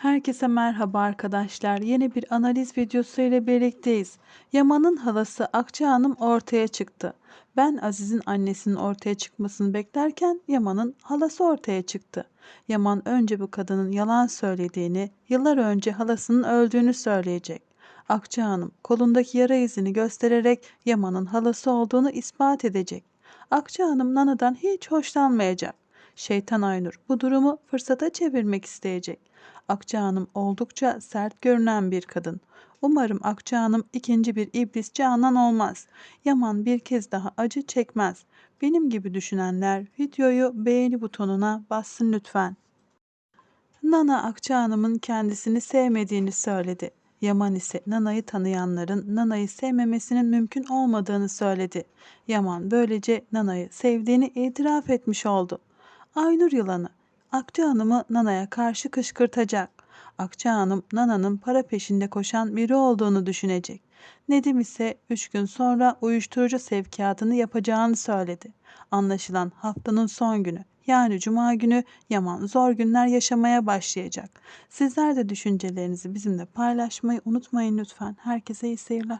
Herkese merhaba arkadaşlar. Yeni bir analiz videosu ile birlikteyiz. Yaman'ın halası Akça Hanım ortaya çıktı. Ben Aziz'in annesinin ortaya çıkmasını beklerken Yaman'ın halası ortaya çıktı. Yaman önce bu kadının yalan söylediğini, yıllar önce halasının öldüğünü söyleyecek. Akça Hanım kolundaki yara izini göstererek Yaman'ın halası olduğunu ispat edecek. Akça Hanım Nana'dan hiç hoşlanmayacak. Şeytan Aynur bu durumu fırsata çevirmek isteyecek. Akça Hanım oldukça sert görünen bir kadın. Umarım Akça Hanım ikinci bir iblis Canan olmaz. Yaman bir kez daha acı çekmez. Benim gibi düşünenler videoyu beğeni butonuna bassın lütfen. Nana Akça Hanım'ın kendisini sevmediğini söyledi. Yaman ise Nana'yı tanıyanların Nana'yı sevmemesinin mümkün olmadığını söyledi. Yaman böylece Nana'yı sevdiğini itiraf etmiş oldu. Aynur yılanı Akça Hanım'ı Nana'ya karşı kışkırtacak. Akça Hanım Nana'nın para peşinde koşan biri olduğunu düşünecek. Nedim ise üç gün sonra uyuşturucu sevkiyatını yapacağını söyledi. Anlaşılan haftanın son günü yani cuma günü Yaman zor günler yaşamaya başlayacak. Sizler de düşüncelerinizi bizimle paylaşmayı unutmayın lütfen. Herkese iyi seyirler.